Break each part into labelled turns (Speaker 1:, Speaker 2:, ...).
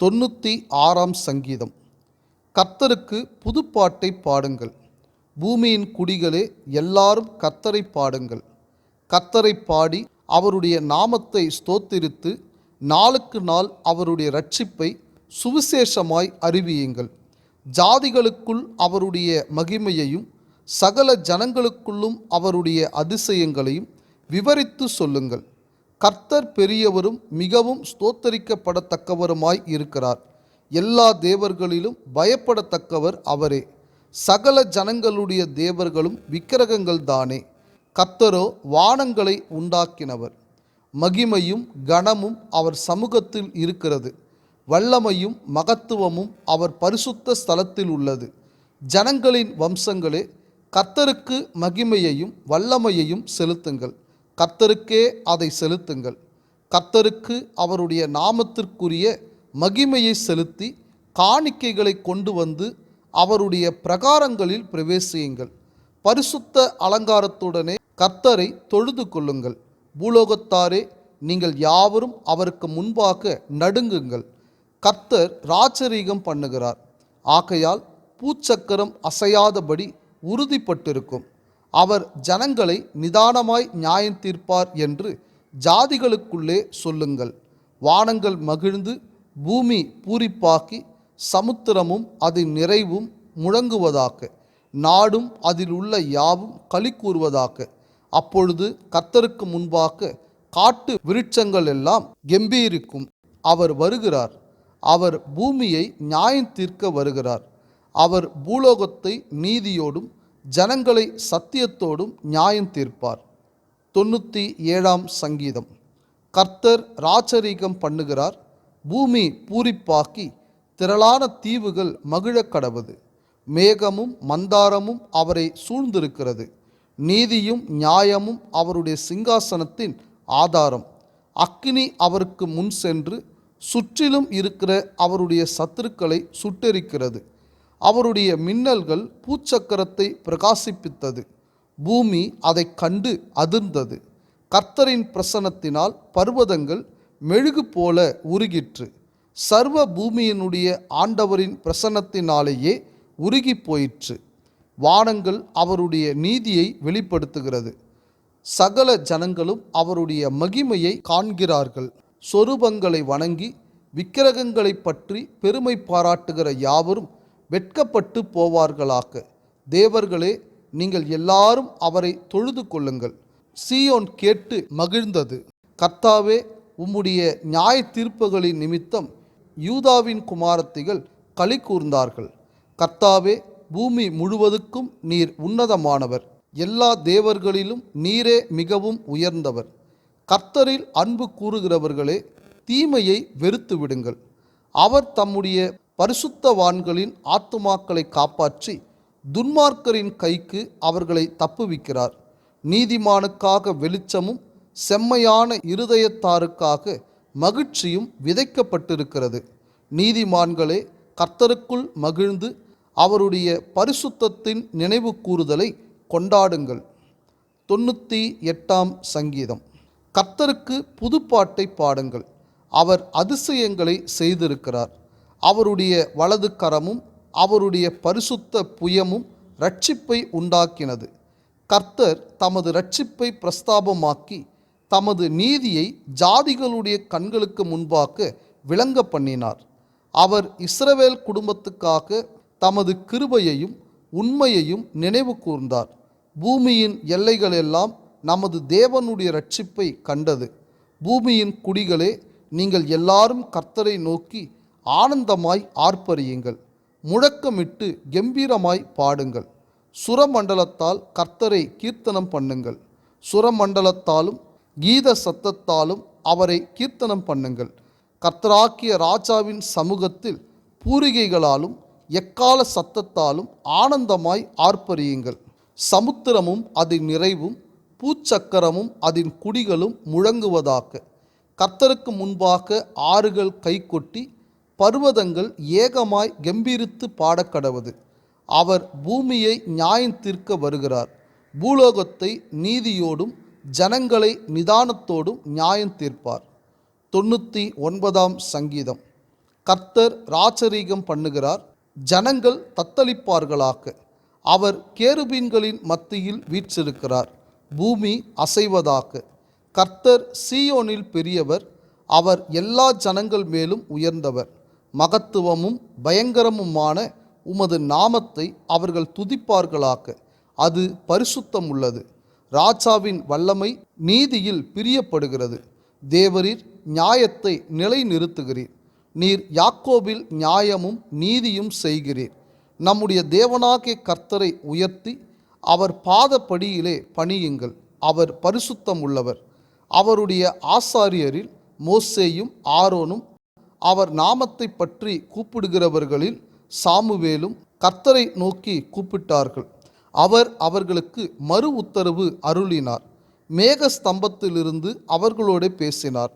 Speaker 1: தொண்ணூற்றி ஆறாம் சங்கீதம். கர்த்தருக்கு புதுப்பாட்டை பாடுங்கள். பூமியின் குடிகளே எல்லாரும் கர்த்தரை பாடுங்கள். கர்த்தரை பாடி அவருடைய நாமத்தை ஸ்தோத்திரித்து நாளுக்கு நாள் அவருடைய ரட்சிப்பை சுவிசேஷமாய் அறிவியுங்கள். ஜாதிகளுக்குள் அவருடைய மகிமையையும் சகல ஜனங்களுக்குள்ளும் அவருடைய அதிசயங்களையும் விவரித்து சொல்லுங்கள். கர்த்தர் பெரியவரும் மிகவும் ஸ்தோத்தரிக்கப்படத்தக்கவருமாய் இருக்கிறார். எல்லா தேவர்களிலும் பயப்படத்தக்கவர் அவரே. சகல ஜனங்களுடைய தேவர்களும் விக்கிரகங்கள் தானே. கர்த்தரோ வானங்களை உண்டாக்கினவர். மகிமையும் கனமும் அவர் சமூகத்தில் இருக்கிறது. வல்லமையும் மகத்துவமும் அவர் பரிசுத்த ஸ்தலத்தில் உள்ளது. ஜனங்களின் வம்சங்களே கர்த்தருக்கு மகிமையையும் வல்லமையையும் செலுத்துங்கள். கர்த்தருக்கே அதை செலுத்துங்கள். கர்த்தருக்கு அவருடைய நாமத்திற்குரிய மகிமையை செலுத்தி காணிக்கைகளை கொண்டு வந்து அவருடைய பிரகாரங்களில் பிரவேசியுங்கள். பரிசுத்த அலங்காரத்துடனே கர்த்தரை தொழுது கொள்ளுங்கள். பூலோகத்தாரே நீங்கள் யாவரும் அவருக்கு முன்பாக நடுங்குங்கள். கர்த்தர் ராச்சரீகம் பண்ணுகிறார். ஆகையால் பூச்சக்கரம் அசையாதபடி உறுதிப்பட்டிருக்கும். அவர் ஜனங்களை நிதானமாய் நியாயம் தீர்ப்பார் என்று ஜாதிகளுக்குள்ளே சொல்லுங்கள். வானங்கள் மகிழ்ந்து பூமி பூரிப்பாக்கி சமுத்திரமும் அதன் நிறைவும் முழங்குவதாக்கு நாடும் அதில் உள்ள யாவும் களி கூறுவதாக்கு அப்பொழுது கர்த்தருக்கு முன்பாக காட்டு விருட்சங்கள் எல்லாம் கெம்பீரிக்கும். அவர் வருகிறார். அவர் பூமியை நியாயம் தீர்க்க வருகிறார். அவர் பூலோகத்தை நீதியோடும் ஜனங்களை சத்தியத்தோடும் நியாயம் தீர்ப்பார். தொண்ணூற்றி ஏழாம் சங்கீதம். கர்த்தர் ராச்சரீகம் பண்ணுகிறார். பூமி பூரிப்பாக்கி திரளான தீவுகள் மகிழக் கடவுது. மேகமும் மந்தாரமும் அவரை சூழ்ந்திருக்கிறது. நீதியும் நியாயமும் அவருடைய சிங்காசனத்தின் ஆதாரம். அக்கினி அவருக்கு முன் சென்று சுற்றிலும் இருக்கிற அவருடைய சத்துருக்களை சுட்டெரிக்கிறது. அவருடைய மின்னல்கள் பூச்சக்கரத்தை பிரகாசிப்பித்தது. பூமி அதைக் கண்டு அதிர்ந்தது. கர்த்தரின் பிரசனத்தினால் பர்வதங்கள் மெழுகு போல உருகிற்று. சர்வ பூமியினுடைய ஆண்டவரின் பிரசன்னத்தினாலேயே உருகி போயிற்று. வானங்கள் அவருடைய நீதியை வெளிப்படுத்துகிறது. சகல ஜனங்களும் அவருடைய மகிமையை காண்கிறார்கள். சொரூபங்களை வணங்கி விக்கிரகங்களை பற்றி பெருமை பாராட்டுகிற யாவரும் வெட்கப்பட்டு போவார்களாக. தேவர்களே நீங்கள் எல்லாரும் அவரை தொழுது கொள்ளுங்கள். சீயோன் கேட்டு மகிழ்ந்தது. கர்த்தாவே உம்முடைய நியாய தீர்ப்புகளின் நிமித்தம் யூதாவின் குமாரத்திகள் களி கூர்ந்தார்கள். கர்த்தாவே பூமி முழுவதுக்கும் நீர் உன்னதமானவர். எல்லா தேவர்களிலும் நீரே மிகவும் உயர்ந்தவர். கர்த்தரில் அன்பு கூறுகிறவர்களே தீமையை வெறுத்து விடுங்கள் அவர் தம்முடைய பரிசுத்தவான்களின் ஆத்துமாக்களை காப்பாற்றி துன்மார்க்கரின் கைக்கு அவர்களை தப்புவிக்கிறார். நீதிமானுக்காக வெளிச்சமும் செம்மையான இருதயத்தாருக்காக மகிழ்ச்சியும் விதைக்கப்பட்டிருக்கிறது. நீதிமான்களே கர்த்தருக்குள் மகிழ்ந்து அவருடைய பரிசுத்தத்தின் நினைவு கூறுதலை கொண்டாடுங்கள். தொண்ணூற்றி எட்டாம் சங்கீதம். கர்த்தருக்கு புதுப்பாட்டை பாடுங்கள். அவர் அதிசயங்களை செய்திருக்கிறார். அவருடைய வலது கரமும் அவருடைய பரிசுத்த புயமும் ரட்சிப்பை உண்டாக்கினது. கர்த்தர் தமது ரட்சிப்பை பிரஸ்தாபமாக்கி தமது நீதியை ஜாதிகளுடைய கண்களுக்கு முன்பாக விளங்க பண்ணினார். அவர் இஸ்ரவேல் குடும்பத்துக்காக தமது கிருபையையும் உண்மையையும் நினைவு கூர்ந்தார். பூமியின் எல்லைகளெல்லாம் நமது தேவனுடைய ரட்சிப்பை கண்டது. பூமியின் குடிகளே நீங்கள் எல்லாரும் கர்த்தரை நோக்கி ஆனந்தமாய் ஆர்ப்பரியுங்கள். முழக்கமிட்டு கம்பீரமாய் பாடுங்கள். சுரமண்டலத்தால் கர்த்தரை கீர்த்தனம் பண்ணுங்கள். சுரமண்டலத்தாலும் கீத சத்தத்தாலும் அவரை கீர்த்தனம் பண்ணுங்கள். கர்த்தராக்கிய ராஜாவின் சமூகத்தில் பூரிகைகளாலும் எக்கால சத்தத்தாலும் ஆனந்தமாய் ஆர்ப்பரியுங்கள். சமுத்திரமும் அதன் நிறைவும் பூச்சக்கரமும் அதன் குடிகளும் முழங்குவதாக. கர்த்தருக்கு முன்பாக ஆறுகள் கைகொட்டி பர்வதங்கள் ஏகமாய் கம்பீரித்து பாடக்கடவது அவர் பூமியை நியாயம் தீர்க்க வருகிறார். பூலோகத்தை நீதியோடும் ஜனங்களை நிதானத்தோடும் நியாயம் தீர்ப்பார். தொண்ணூற்றி ஒன்பதாம் சங்கீதம். கர்த்தர் ராச்சரீகம் பண்ணுகிறார் ஜனங்கள் தத்தளிப்பார்களாக. அவர் கேருபீன்களின் மத்தியில் வீற்றிருக்கிறார் பூமி அசைவதாக. கர்த்தர் சீயோனில் பெரியவர் அவர் எல்லா ஜனங்கள் மேலும் உயர்ந்தவர். மகத்துவமும் பயங்கரமுமான உமது நாமத்தை அவர்கள் துதிப்பார்களாக்க அது பரிசுத்தம் உள்ளது ராஜாவின் வல்லமை நீதியில் பிரியப்படுகிறது. தேவரீர் நியாயத்தை நிலைநிறுத்துகிறீர். நீர் யாக்கோபில் நியாயமும் நீதியும் செய்கிறீர். நம்முடைய தேவனாகிய கர்த்தரை உயர்த்தி அவர் பாதப்படியிலே பணியுங்கள். அவர் பரிசுத்தம் உள்ளவர் அவருடைய ஆசாரியரில் மோசேயும் ஆரோனும் அவர் நாமத்தை பற்றி கூப்பிடுகிறவர்களில் சாமுவேலும் கர்த்தரை நோக்கி கூப்பிட்டார்கள். அவர் அவர்களுக்கு மறு உத்தரவு அருளினார். மேக ஸ்தம்பத்திலிருந்து அவர்களோடு பேசினார்.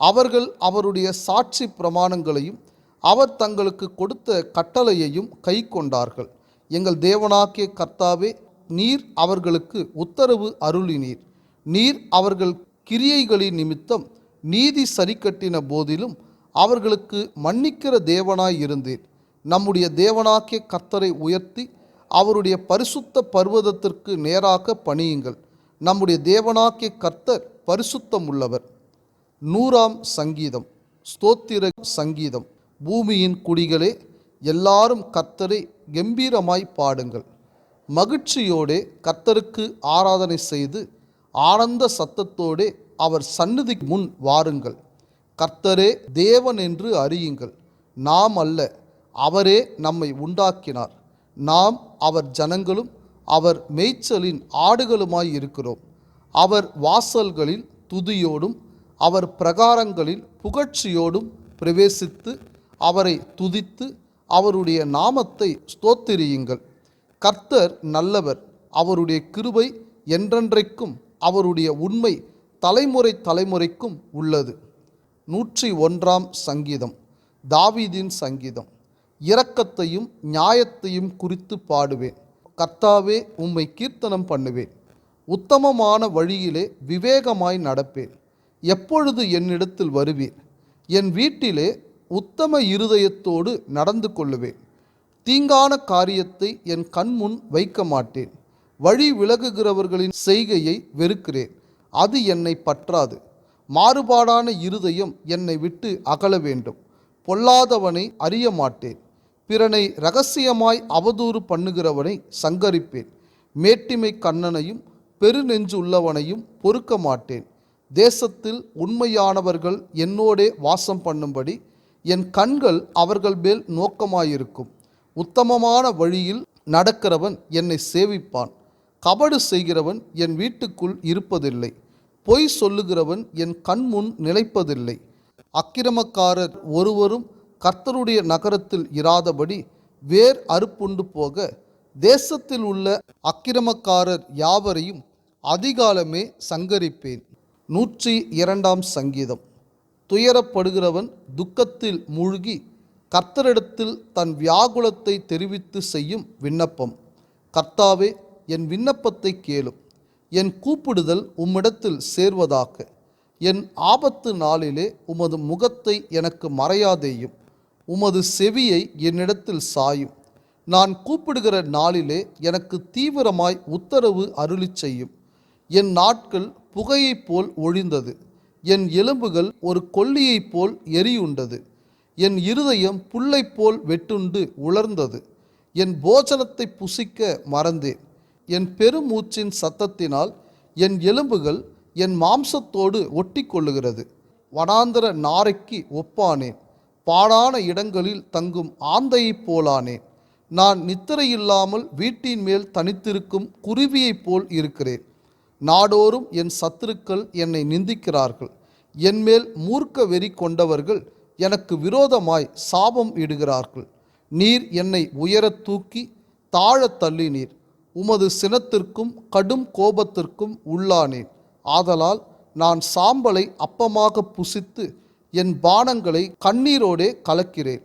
Speaker 1: அவர்கள் அவருடைய சாட்சி பிரமாணங்களையும் அவர் தங்களுக்கு கொடுத்த கட்டளையையும் கை கொண்டார்கள். எங்கள் தேவனாக்கிய கர்த்தாவே நீர் அவர்களுக்கு உத்தரவு அருளினீர். நீர் அவர்கள் கிரியைகளின் நிமித்தம் நீதி சரிக்கட்டின போதிலும் அவர்களுக்கு மன்னிக்கிற தேவனாய் இருந்தீர் நம்முடைய தேவனாக்கிய கர்த்தரை உயர்த்தி அவருடைய பரிசுத்த பர்வதத்திற்கு நேராக பணியுங்கள். நம்முடைய தேவனாக்கிய கர்த்தர் பரிசுத்தம் உள்ளவர் நூறாம் சங்கீதம். ஸ்தோத்திர சங்கீதம். பூமியின் குடிகளே எல்லாரும் கர்த்தரை கம்பீரமாய் பாடுங்கள். மகிழ்ச்சியோடே கர்த்தருக்கு ஆராதனை செய்து ஆனந்த சத்தத்தோடே அவர் சந்நிதி முன் வாருங்கள். கர்த்தரே தேவன் என்று அறியுங்கள். நாம் அல்ல அவரே நம்மை உண்டாக்கினார். நாம் அவர் ஜனங்களும் அவர் மேய்ச்சலின் ஆடுகளுமாய் இருக்கிறோம். அவர் வாசல்களில் துதியோடும் அவர் பிரகாரங்களில் புகழ்ச்சியோடும் பிரவேசித்து அவரை துதித்து அவருடைய நாமத்தை ஸ்தோத்திரியுங்கள். கர்த்தர் நல்லவர் அவருடைய கிருபை என்றென்றைக்கும் அவருடைய உண்மை தலைமுறை தலைமுறைக்கும் உள்ளது. நூற்றி ஒன்றாம் சங்கீதம். தாவீதின் சங்கீதம். இரக்கத்தையும் நியாயத்தையும் குறித்து பாடுவேன். கர்த்தாவே உம்மை கீர்த்தனம் பண்ணுவேன். உத்தமமான வழியிலே விவேகமாய் நடப்பேன். எப்பொழுது என்னிடத்தில் வருவீர்? என் வீட்டிலே உத்தம இருதயத்தோடு நடந்து கொள்ளுவேன். தீங்கான காரியத்தை என் கண்முன் வைக்க மாட்டேன் வழி விலகுகிறவர்களின் செய்கையை வெறுக்கிறேன். அது என்னை பற்றாது. மாறுபாடான இருதயம் என்னை விட்டு அகல வேண்டும். பொல்லாதவனை அறிய மாட்டேன். பிறனை ரகசியமாய் அவதூறு பண்ணுகிறவனை சங்கரிப்பேன். மேட்டிமை கண்ணனையும் பெருநெஞ்சு உள்ளவனையும் பொறுக்க மாட்டேன். தேசத்தில் உண்மையானவர்கள் என்னோடே வாசம் பண்ணும்படி என் கண்கள் அவர்கள் மேல் நோக்கமாயிருக்கும். உத்தமமான வழியில் நடக்கிறவன் என்னை சேவிப்பான். கபடு செய்கிறவன் என் வீட்டுக்குள் இருப்பதில்லை. பொய் சொல்லுகிறவன் என் கண்முன் நிலைப்பதில்லை. அக்கிரமக்காரர் ஒருவரும் கர்த்தருடைய நகரத்தில் இராதபடி வேர் அறுப்புண்டு போக தேசத்தில் உள்ள அக்கிரமக்காரர் யாவரையும் அதிகாலமே சங்கரிப்பேன். நூற்றி இரண்டாம் சங்கீதம். துயரப்படுகிறவன் துக்கத்தில் மூழ்கி கர்த்தரிடத்தில் தன் வியாகுலத்தை தெரிவித்து செய்யும் விண்ணப்பம். கர்த்தாவே என் விண்ணப்பத்தை கேளும். என் கூப்பிடுதல் உம்மிடத்தில் சேர்வதாக. என் ஆபத்து நாளிலே உமது முகத்தை எனக்கு மறையாதேயும். உமது செவியை என்னிடத்தில் சாயும். நான் கூப்பிடுகிற நாளிலே எனக்கு தீவிரமாய் உத்தரவு அருளிச் செய்யும். என் நாட்கள் புகையைப் போல் ஒழிந்தது. என் எலும்புகள் ஒரு கொல்லியைப் போல் எரியுண்டது. என் இருதயம் புல்லைப் போல் வெட்டுண்டு உலர்ந்தது. என் போஜனத்தை புசிக்க மறந்தேன். என் பெருமூச்சின் சத்தத்தினால் என் எலும்புகள் என் மாம்சத்தோடு ஒட்டி கொள்ளுகிறது வனாந்திர நாரைக்கு ஒப்பானேன். பாடான இடங்களில் தங்கும் ஆந்தையைப் போலானேன். நான் நித்திரையில்லாமல் வீட்டின் மேல் தனித்திருக்கும் குருவியைப் போல் இருக்கிறேன். நாடோறும் என் சத்துருக்கள் என்னை நிந்திக்கிறார்கள். என்மேல் மூர்க்க வெறி கொண்டவர்கள் எனக்கு விரோதமாய் சாபம் இடுகிறார்கள். நீர் என்னை உயரத் தூக்கி தாழத் தள்ளினீர். உமது சினத்திற்கும் கடும் கோபத்திற்கும் உள்ளானேன். ஆதலால் நான் சாம்பலை அப்பமாக புசித்து என் பானங்களை கண்ணீரோடே கலக்கிறேன்.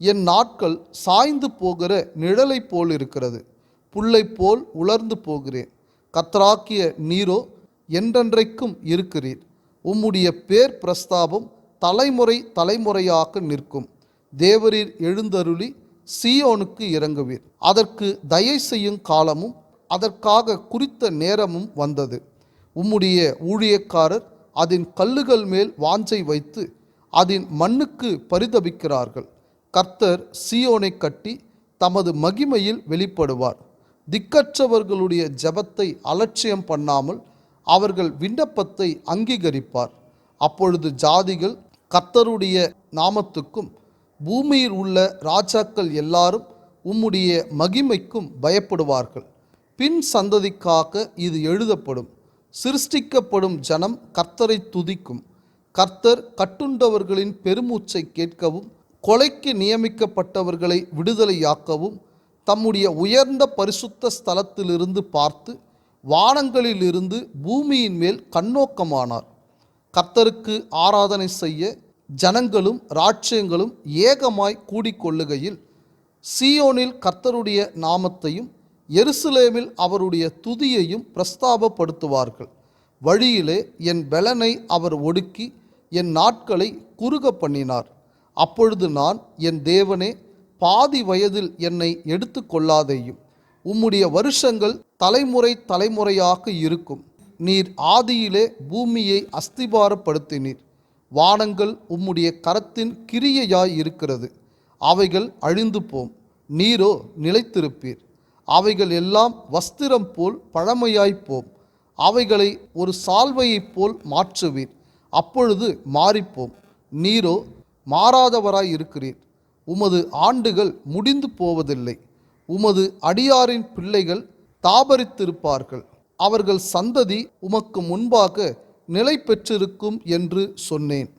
Speaker 1: என் நாட்கள் சாய்ந்து போகிற நிழலைப் போல் இருக்கிறது புல்லை போல் உலர்ந்து போகிறேன். கத்தராக்கிய நீரோ என்றென்றைக்கும் இருக்கிறீர். உம்முடைய பேர் பிரஸ்தாபம் தலைமுறை தலைமுறையாக நிற்கும். தேவரீர் எழுந்தருளி சீயோனுக்கு இறங்குவீர். அதற்கு தயை செய்யும் காலமும் அதற்காக குறித்த நேரமும் வந்தது. உம்முடைய ஊழியக்காரர் அதன் கல்லுகள் மேல் வாஞ்சை வைத்து அதன் மண்ணுக்கு பரிதபிக்கிறார்கள். கர்த்தர் சீயோனை கட்டி தமது மகிமையில் வெளிப்படுவார். திக்கற்றவர்களுடைய ஜெபத்தை அலட்சியம் பண்ணாமல் அவர்கள் விண்ணப்பத்தை அங்கீகரிப்பார். அப்பொழுது ஜாதிகள் கர்த்தருடைய நாமத்துக்கும் பூமியில் உள்ள ராஜாக்கள் எல்லாரும் உம்முடைய மகிமைக்கும் பயப்படுவார்கள். பின் சந்ததிக்காக இது எழுதப்படும். சிருஷ்டிக்கப்படும் ஜனம் கர்த்தரை துதிக்கும். கர்த்தர் கட்டுண்டவர்களின் பெருமூச்சை கேட்கவும் கொலைக்கு நியமிக்கப்பட்டவர்களை விடுதலையாக்கவும் தம்முடைய உயர்ந்த பரிசுத்த ஸ்தலத்திலிருந்து பார்த்து வானங்களிலிருந்து பூமியின் மேல் கண்ணோக்கமானார். கர்த்தருக்கு ஆராதனை செய்ய ஜனங்களும் ராட்சியங்களும் ஏகமாய் கூடிக்கொள்ளுகையில் சீயோனில் கர்த்தருடைய நாமத்தையும் எருசலேமில் அவருடைய துதியையும் பிரஸ்தாபப்படுத்துவார்கள். வழியிலே என் பெலனை அவர் ஒடுக்கி என் நாட்களை குறுக பண்ணினார். அப்பொழுது நான் என் தேவனே பாதி வயதில் என்னை எடுத்து கொள்ளாதேயும் உம்முடைய வருஷங்கள் தலைமுறை தலைமுறையாக இருக்கும். நீர் ஆதியிலே பூமியை அஸ்திபாரப்படுத்தினீர். வானங்கள் உம்முடைய கரத்தின் கிரியையாய் இருக்கிறது. அவைகள் அழிந்து போம் நீரோ நிலைத்திருப்பீர். அவைகள் எல்லாம் வஸ்திரம் போல் பழமையாய் போம். அவைகளை ஒரு சால்வையைப் போல் மாற்றுவீர். அப்பொழுது மாறிப்போம். நீரோ மாறாதவராய் இருக்கிறீர். உமது ஆண்டுகள் முடிந்து போவதில்லை. உமது அடியாரின் பிள்ளைகள் தாபரித்திருப்பார்கள். அவர்கள் சந்ததி உமக்கு முன்பாக நிலை பெற்றிருக்கும் என்று சொன்னேன்.